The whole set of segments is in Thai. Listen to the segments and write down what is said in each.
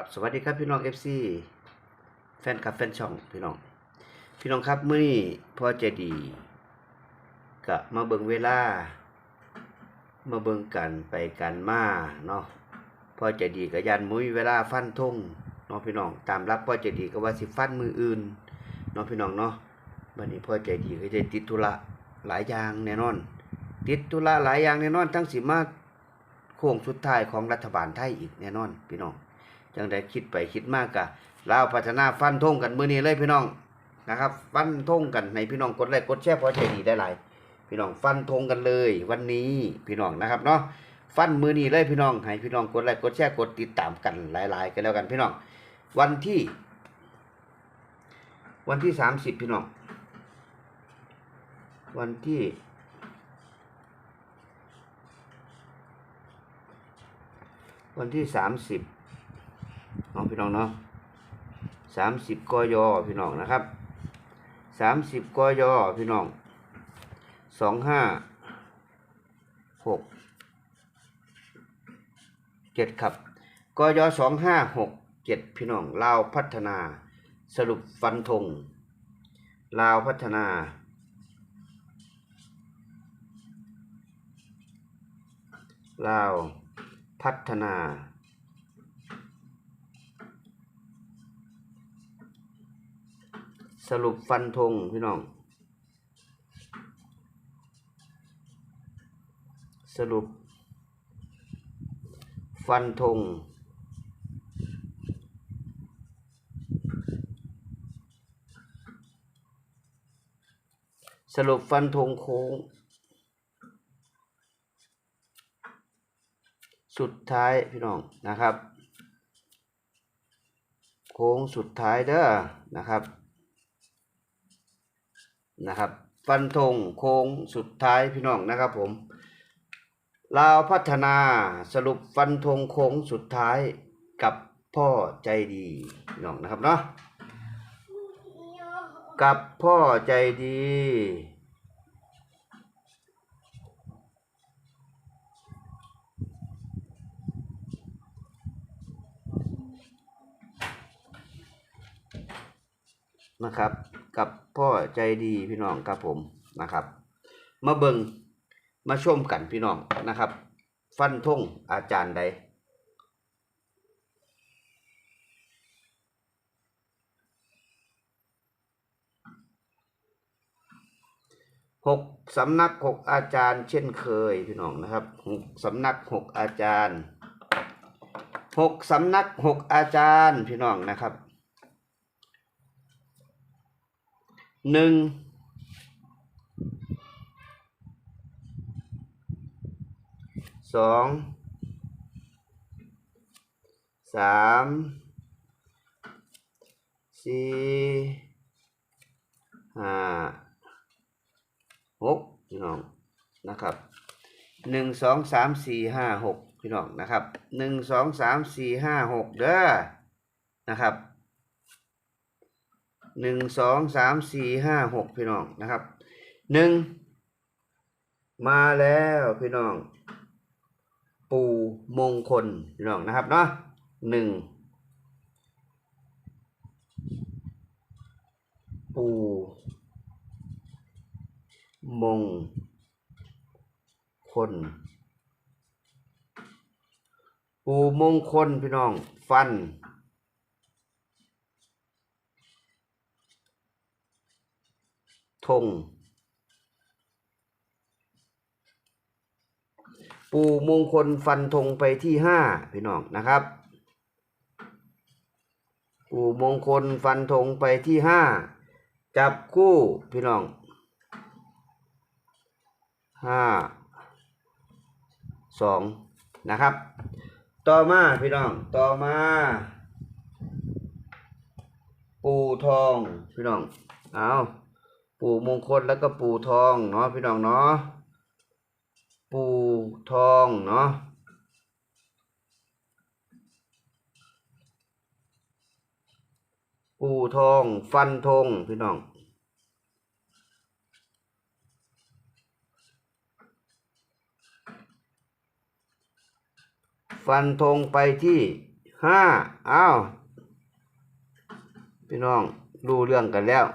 ครับสวัสดีครับพี่น้อง FC แฟนคลับแฟนช่องพี่น้อง พี่น้องครับมื้อนี้พ่อใจดีก็มาเบิ่งเวลา มาเบิ่งกันไปกันมาเนาะพ่อใจดีก็ยันมุ้ยเวลาฟันทงเนาะพี่น้องตามรับพ่อใจดีก็ว่าสิฟันมืออื่นเนาะพี่น้องเนาะวันนี้พ่อใจดีก็จะติดธุระหลายอย่างแน่นอน ติดธุระหลายอย่างแน่นอน ทั้งสิมาโค้งสุดท้ายของรัฐบาลไทยอีกแน่นอน พี่น้อง จังได้คิดไปคิดมากกะลาวพัฒนาฟันธงกันมือนี้เลยพี่น้องนะครับฟันธงกันให้พี่น้องกดไลค์กดแชร์พอใจดีได้หลายพี่น้องฟันธงกันเลยวันนี้พี่น้องนะครับเนาะฟันมือนี้เลยพี่น้องให้พี่น้องกดไลค์กดแชร์กดติดตามกันหลาย ๆ กันแล้วกันพี่น้องวันที่ วันที่สามสิบพี่น้องวันที่วันที่สามสิบ พี่น้องเนาะสามสิบกยอพี่น้องนะครับสามสิบกยอพี่น้องสองห้าหกเจ็ดครับกยสองห้าหกเจ็ดพี่น้องลาวพัฒนา สรุปฟันธงลาวพัฒนาลาวพัฒนา สรุปฟันธงพี่น้อง สรุป ฟันธงสรุปฟันธงโค้ง สุดท้ายพี่น้องนะครับ โค้งสุดท้ายเด้อนะครับ นะครับ ฟันธงโค้งสุดท้ายพี่น้องนะครับผมลาวพัฒนาสรุปฟันธงโค้งสุดท้ายกับพ่อใจดีน้องนะครับเนาะกับพ่อใจดี นะครับ กับพ่อใจดีพี่น้องครับผมนะครับ มาเบิงมาชมกันพี่น้องนะครับ ฟันธงอาจารย์ใดหกสำนักหกอาจารย์เช่นเคยพี่น้องนะครับหกสำนักหกอาจารย์หกสำนักหกอาจารย์พี่น้องนะครับ หนึ่งสองสามสี่ห้าหกพี่น้องนะครับหนึ่งสองสามสี่ห้าหกพี่น้องนะครับหนึ่งสองสามสี่ห้าหกเด้อนะครับ หนึ่งสองสามสี่ห้าหกพี่น้องนะครับหนึ่งมาแล้วพี่น้อง ปูมงคลพี่น้องนะครับเนาะหนึ่งปูมงคล ปูมงคลพี่น้อง ฟัน ธงปูมงคลฟันธงไปที่ห้าพี่น้องนะครับ ปูมงคลฟันธงไปที่ห้าจับคู่พี่น้องห้าสองนะครับ ต่อมาพี่น้องต่อมา ปูทองพี่น้องเอา ปู่มงคลแล้วก็ปู่ทองเนาะพี่น้องเนาะปู่ทองเนาะปู่ทองฟันธงพี่น้องฟันธงไปที่ห้าอ้าว พี่น้องรู้เรื่องกันแล้ว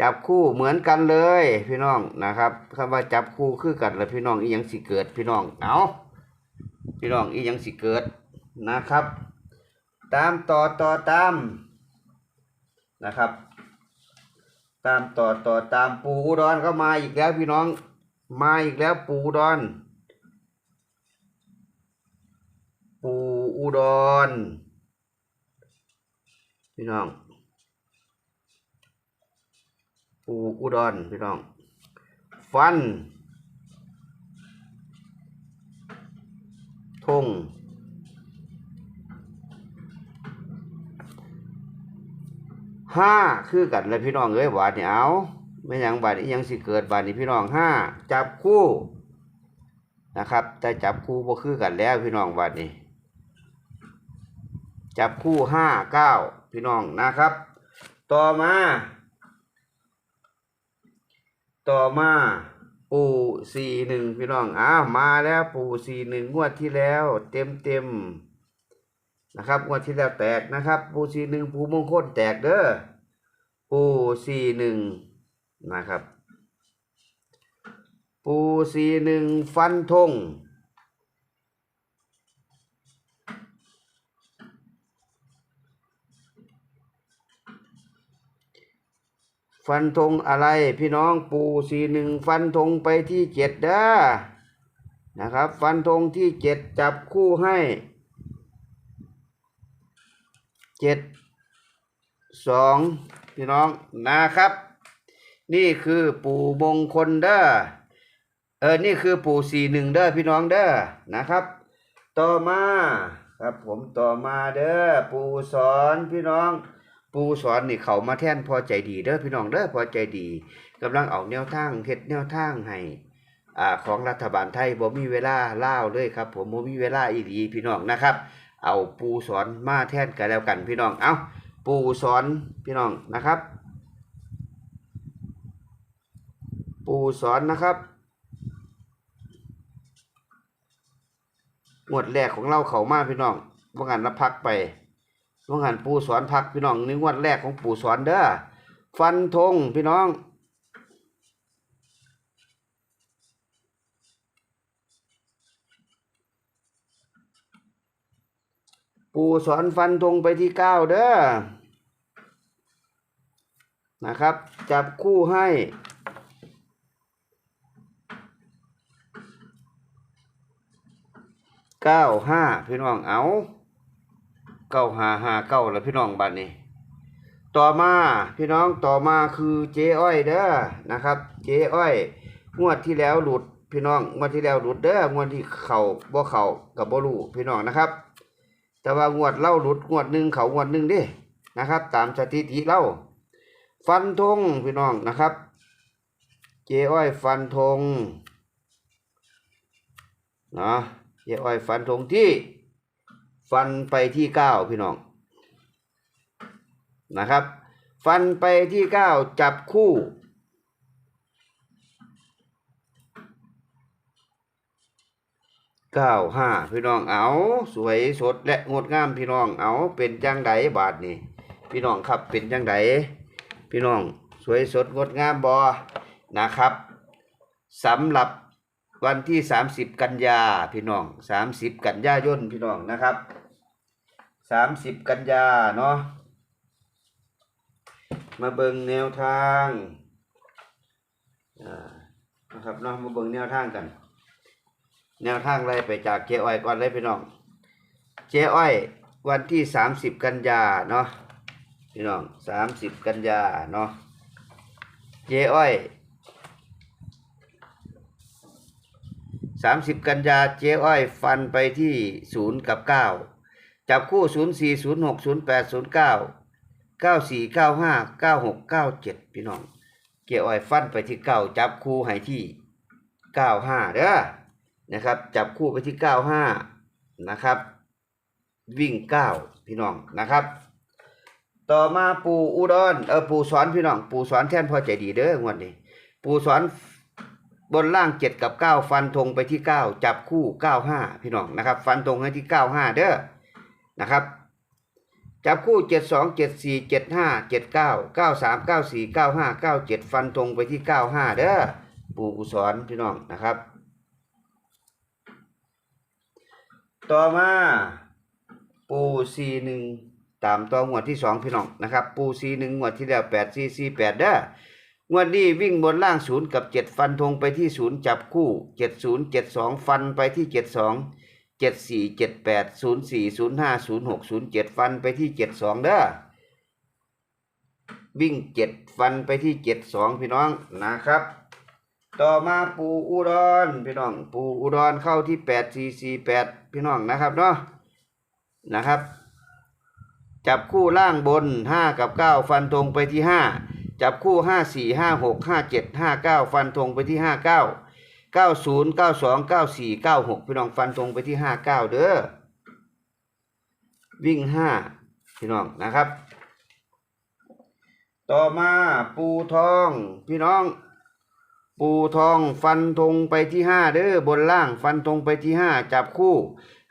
จับคู่เหมือนกันเลย พี่น้องนะครับคำว่าจับคู่คือกันแล้วพี่น้องอีหยังสิเกิดพี่น้องเอาพี่น้องอีหยังสิเกิดนะครับ ตามต่อต่อตามนะครับ ตามต่อต่อตามปูอุดรก็มาอีกแล้วพี่น้องมาอีกแล้วปูอุดรปูอุดรพี่น้อง ปูอุดรพี่น้อง ฟันทงห้าคือกันเลยพี่น้องเอ้ยบาดนี่เอาไม่ยังบาดนี้ยังสิเกิดบาดนี้พี่น้องห้าจับคู่นะครับ แต่จับคู่บ่คือกันแล้วพี่น้องบาดนี้ จับคู่ห้าเก้าพี่น้องนะครับ ต่อมา ต่อมาปูสี่หนึ่งพี่น้องอ้าวมาแล้วปูสี่หนึ่งงวดที่แล้ว เต็มเต็มนะครับงวดที่แล้วแตกนะครับ ปูสี่หนึ่งปูมงคลแตกเด้อปูสี่หนึ่งนะครับ ปูสี่หนึ่งฟันธง ฟันธงอะไรพี่น้องปูสีหนึ่งฟันธงไปที่เจ็ดเด้อนะครับ ฟันธงที่เจ็ดจับคู่ให้เจ็ดสองพี่น้องนะครับ นี่คือปู่มงคลเด้อเออนี่คือปู่สี่หนึ่งเด้อพี่น้องเด้อนะครับ ต่อมาครับผมต่อมาเด้อปู่สอนพี่น้อง ปูสอนนี่เขามาแท่นพอใจดีเด้อพี่น้องเด้อพอใจดีกำลังเอาแนวทางเฮ็ดแนวทางให้อ่าของรัฐบาลไทยบ่มีเวลาเล่าเลยครับ ผมบ่มีเวลาอีหลีพี่น้องนะครับ เอาปูสอนมาแท่นกันแล้วกันพี่น้องเอาปูสอนพี่น้องนะครับ ปูสอนนะครับงวดแรกของเราเขามาพี่น้องว่างันรับพักไป ว่างันปู่สอนพักพี่น้องนี่งวดแรกของปู่สอนเด้อฟันธงพี่น้องปู่สอนฟันธงไปที่เก้าเด้อนะครับ จับคู่ให้เก้าห้าพี่น้องเอา เก้าหาหาเก้าแล้วพี่น้องบัดนี้ ต่อมาพี่น้องต่อมาคือเจ๊อ้อยเด้อนะครับ เจ๊อ้อยงวดที่แล้วหลุดพี่น้องงวดที่แล้วหลุดเด้องวดที่เข่าบ่เข่ากับบ่รูพี่น้องนะครับ แต่ว่างวดเล่าหลุดงวดหนึ่งเขางวดหนึ่งดินะครับ ตามสถิติเล่า ฟันธงพี่น้องนะครับ เจ๊อ้อยฟันธงเนาะเจ๊อ้อยฟันธงที่ ฟันไปที่เก้าพี่น้องนะครับ ฟันไปที่เก้าจับคู่ เก้าห้าพี่น้องเอาสวยสดและงดงามพี่น้องเอาเป็นจังไดบาทนี่พี่น้องครับเป็นจังไดพี่น้องสวยสดงดงามบอนะครับสำหรับวันที่ 30 กันยาพี่น้อง 30 กันยายนพี่น้องนะครับ 30กันยาเนาะมาเบิ่งแนวทางนะครับเนาะมาเบิ่งแนวทางกัน แนวทางไรไปจากเจ๊อ้อยก่อนเลยพี่น้องเจ๊อ้อย วันที่สามสิบกันยาเนาะพี่น้องสามสิบกันยาเนาะเจ๊อ้อยสามสิบกันยาเจ๊อ้อยฟันไปที่ศูนย์กับเก้า จับคู่ศูนย์สี่ศูนย์หกศูนย์แปดศูนย์เก้าเก้าสี่เก้าห้าเก้าหกเก้าเจ็ดพี่น้องเจ๊อ้อยฟันไปที่เก้าจับคู่ให้ที่เก้าห้าเด้อนะครับ จับคู่ไปที่95นะครับ วิ่ง9พี่น้องนะครับ ต่อมาปูอุดรเออปูสอนพี่น้อง ปูสอนแท่นพอใจดีเด้องวดนี้ปูสอนบนล่าง7กับ9ฟันธงไปที่9จับคู่95พี่น้องนะครับ ฟันธงให้ที่95เด้อ นะครับจับคู่เจ็ดสองเจ็ดสี่เจ็ดห้าเจ็ดเก้าเก้าสามเก้าสี่เก้าห้าเก้าเจ็ดฟันตรงไปที่เก้าห้าเด้อปู่กุศลพี่น้องนะครับ ต่อมาปูซีหนึ่งตามต่องวดที่สองพี่น้องนะครับปูซีหนึ่งงวดที่แล้วแปดซีซีแปดเด้องวดนี้วิ่งบนล่างศูนย์กับเจ็ดฟันธงไปที่ศูนย์จับคู่เจ็ดศูนย์เจ็ดสองฟันไปที่เจ็ดสอง เจ็ดสี่เจ็ดแปดศูนย์สี่ศูนย์ห้าศูนย์หกศูนย์เจ็ดฟันไปที่เจ็ดสองเด้อวิ่งเจ็ดฟันไปที่เจ็ดสองพี่น้องนะครับ ต่อมาปูอุดรพี่น้อง ปูอุดรเข้าที่แปดสี่สี่แปดพี่น้องนะครับเนาะนะครับ จับคู่ล่างบนห้ากับเก้าฟันธงไปที่ห้าจับคู่ห้าสี่ห้าหกห้าเจ็ดห้าเก้าฟันธงไปที่ห้าเก้า เก้าศูนย์เก้าสองเก้าสี่เก้าหกพี่น้องฟันธงไปที่ห้าเก้าเด้อวิ่งห้าพี่น้องนะครับ ต่อมาปูทอง พี่น้อง ปูทองฟันธงไปที่ห้าเด้อบนล่างฟันธงไปที่ห้าจับคู่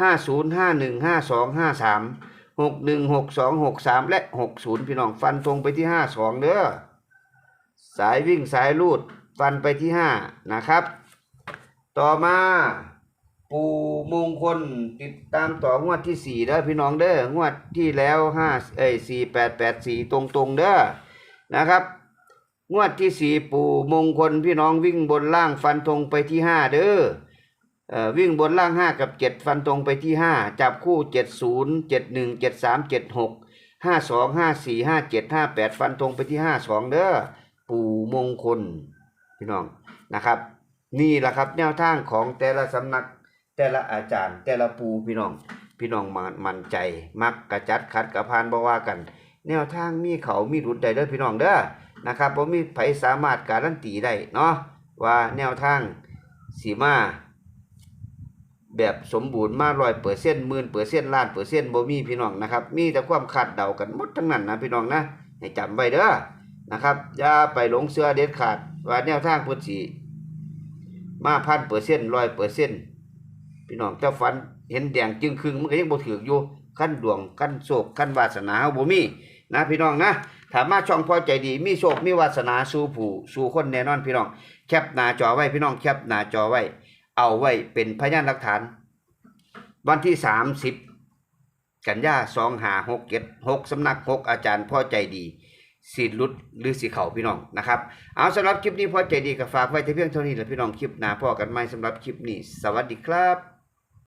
ห้าศูนย์ห้าหนึ่งห้าสองห้าสามหกหนึ่งหกสองหกสามและหกศูนย์พี่น้องฟันธงไปที่ห้าสองเด้อสายวิ่งสายลูดฟันไปที่ห้านะครับ ต่อมาปูมงคลติดตามต่องวดที่สี่เด้อพี่น้องเด้องวดที่แล้วห้าเอ้ยสี่แปดแปดสี่ตรงตรงเด้อนะครับ งวดที่สี่ปู่มงคลพี่น้องวิ่งบนล่างฟันธงไปที่ห้าเด้อเอ่อวิ่งบนล่างห้ากับเจ็ดฟันธงไปที่ห้าจับคู่เจ็ดศูนย์เจ็ดหนึ่งเจ็ดสามเจ็ดหกห้าสองห้าสี่ห้าเจ็ดห้าแปดฟันธงไปที่ห้าสองเด้อปู่มงคลพี่น้องนะครับ นี่แหละครับแนวทางของแต่ละสำนักแต่ละอาจารย์ แต่ละปูพี่น้อง พี่น้องมันมั่นใจ มักกระจัดขัดกระพานบ่ว่ากัน แนวทางมีเขามีรุดได้เด้อพี่น้องเด้อนะครับผมมีไผสามารถการันตีได้เนาะว่าแนวทางสีมาแบบสมบูรณ์มาร้อยเปอร์เซ็นต์หมื่นเปอร์เซ็นต์ล้านเปอร์เซ็นต์บ่มีพี่น้องนะครับ มีแต่ความคาดเดากันหมดทั้งนั้นนะพี่น้องนะให้จำไว้เด้อนะครับอย่าไปหลงเชื่อเด็ดขาดว่าแนวทางพิ่นสิ มาพันเปอร์เซ็นต์ร้อยเปอร์เซ็นต์พี่น้องเจ้าฝันเห็นแดงจึงคึงมันก็ยังบ่ถืออยู่ขั้นดวงขั้นโศกขั้นวาสนาเฮาบ่มีนะพี่น้องนะถามมาช่องพอใจดี มีโชคมีวาสนาสู่ผู้สู่คนแน่นอนพี่น้อง แคปหน้าจอไว้พี่น้องแคปหน้าจอไว้ เอาไว้เป็นพยานหลักฐาน วันที่30กันยาสองหาหกเจ็ดหกสำนักหกอาจารย์พ่อใจดี สีลุดหรือสีเขาพี่น้องนะครับเอาสำหรับคลิปนี้พอใจดีก็ฝากไว้แต่เพียงเท่านี้แหละพี่น้องคลิปหน้าพ่อกันใหม่สำหรับคลิปนี้ สวัสดีครับ